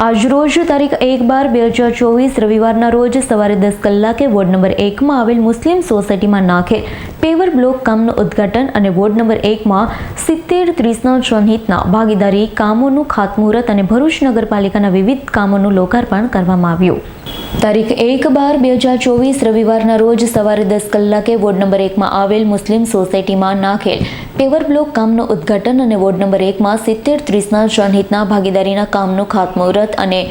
આજરોજ તારીખ એક બાર બે હજાર ચોવીસ રવિવારના રોજ સવારે દસ કલાકે વોર્ડ નંબર એકમાં આવેલ મુસ્લિમ સોસાયટીમાં નાખે પેવર બ્લોક કામનું ઉદ્ઘાટન અને વોર્ડ નંબર એકમાં સિત્તેર ત્રીસના જનહિતના ભાગીદારી, કામોનું ખાતમુહૂર્ત અને ભરૂચ નગરપાલિકાના વિવિધ કામોનું લોકાર્પણ કરવામાં આવ્યું. તારીખ એક બાર બે હજાર ચોવીસ રવિવારના રોજ સવારે દસ કલાકે વોર્ડ નંબર એકમાં આવેલ મુસ્લિમ સોસાયટીમાં નાખેલ પેવર બ્લોક કામનું ઉદ્ઘાટન અને વોર્ડ નંબર એકમાં સિત્તેર ત્રીસના જનહિતના ભાગીદારીના કામનું ખાતમુહૂર્ત અને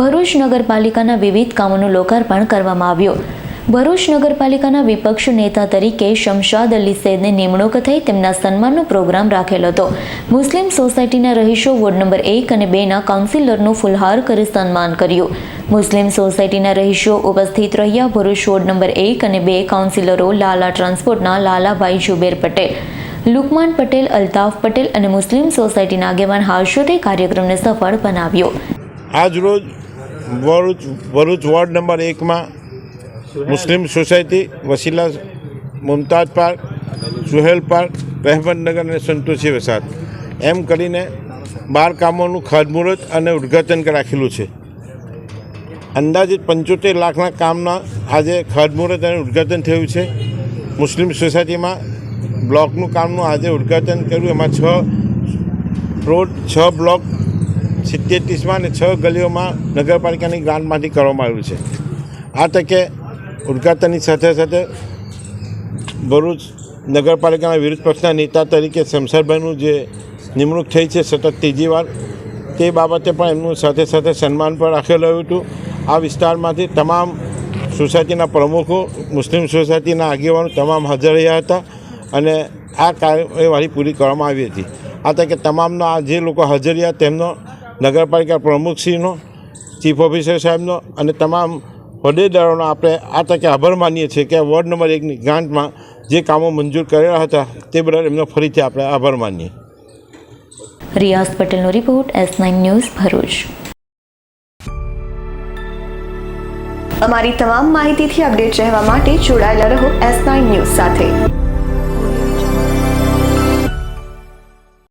ભરૂચ નગરપાલિકાના વિવિધ કામોનું લોકાર્પણ કરવામાં આવ્યું. ભરૂચ નગરપાલિકાના વિપક્ષ નેતા તરીકે શમશાદ અલી સૈદને નિમણૂક થઈ તેમના સન્માનનો પ્રોગ્રામ રાખેલ હતો. મુસ્લિમ સોસાયટીના રહીશો વોર્ડ નંબર એક અને બેના કાઉન્સિલરનું ફુલહાર કરી સન્માન કર્યું. મુસ્લિમ સોસાયટીના રહીશો ઉપસ્થિત રહ્યા ભરૂચ વોર્ડ નંબર એક અને બે કાઉન્સિલરો લાલા ટ્રાન્સપોર્ટના લાલાભાઈ જુબેર પટેલ, લુકમાન પટેલ, અલ્તાફ પટેલ અને મુસ્લિમ સોસાયટીના આગેવાન હાર્ષોદે કાર્યક્રમને સફળ બનાવ્યો. આજ રોજ ભરૂચ ભરૂચ વોર્ડ નંબર એકમાં Muslim society, Vasila Mumtaz park, Suhel park Rahematnagar અને સંતોષી વસાત એમ કરીને બાર કામોનું ખાતમુહૂર્ત અને ઉદ્ઘાટન રાખેલું છે. અંદાજિત પંચોતેર લાખના કામના આજે ખાતમુહૂર્ત અને ઉદ્ઘાટન થયું છે. મુસ્લિમ સોસાયટીમાં બ્લોકનું કામનું આજે ઉદ્ઘાટન કર્યું. એમાં છ રોડ, છ બ્લોક, સિત્તેર ત્રીસમાં અને છ ગલીઓમાં નગરપાલિકાની ગ્રાન્ટમાંથી કરવામાં આવ્યું છે. આ તકે ઉદ્ઘાટનની સાથે સાથે ભરૂચ નગરપાલિકાના વિરોધ પક્ષના નેતા તરીકે શમશેરભાઈનું જે નિમણૂક થઈ છે સતત ત્રીજી વાર, તે બાબતે પણ એમનું સાથે સાથે સન્માન પણ રાખેલું હતું. આ વિસ્તારમાંથી તમામ સોસાયટીના પ્રમુખો, મુસ્લિમ સોસાયટીના આગેવાનો તમામ હાજર રહ્યા હતા અને આ કાર્યવાહી પૂરી કરવામાં આવી હતી. આ તકે તમામનો જે લોકો હાજર રહ્યા તેમનો નગરપાલિકા પ્રમુખશ્રીનો, ચીફ ઓફિસર સાહેબનો અને તમામ હોદ્દેદારોનો આપણે આ તકે આભાર માનીએ છીએ કે વોર્ડ નંબર એકની ગ્રાન્ટમાં જે કામો મંજૂર કરેલા હતા તે બદલ એમનો ફરીથી આપણે આભાર માનીએ. રિયાઝ પટેલનો report S nine news Bharuch. અમારી તમામ માહિતીથી અપડેટ રહેવા માટે જોડાયેલા રહો એસ નાઇન ન્યૂઝ સાથે.